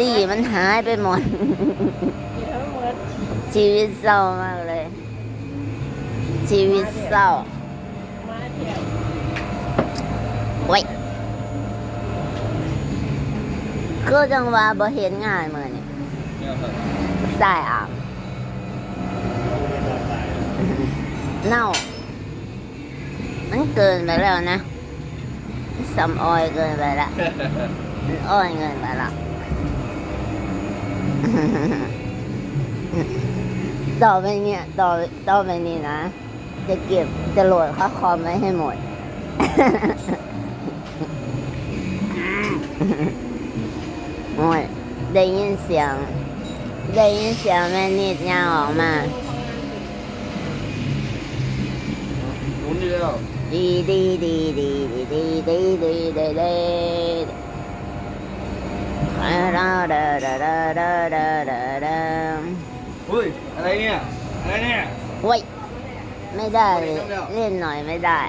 รี่มันหายไปหมดมีทั้งหมด ชีวิตเศร้ามากเลย ชีวิตเศร้ามาเที่ยวไว้ยก็จังว่าบ่เห็นง่ายเหมือนนี่สายอะเน่ามันเกินไปแล้วนะสำออยเกินไปละอ้อยเงินไปละ ต่อไปเนี่ยต่อต่อไปนี้นะ จะเก็บจะโหลดข้อคอมไว้ให้หมด โอ้ยได้ยินเสียง ได้ยินเสียงแม่นิดย่างออกมาหมุนดีแล้วดีดีดีดีดีดีดีดีดี อุ้ย อะไรเนี่ย อะไรเนี่ยเฮ้ยไม่ได้เล่นหน่อยไม่ได้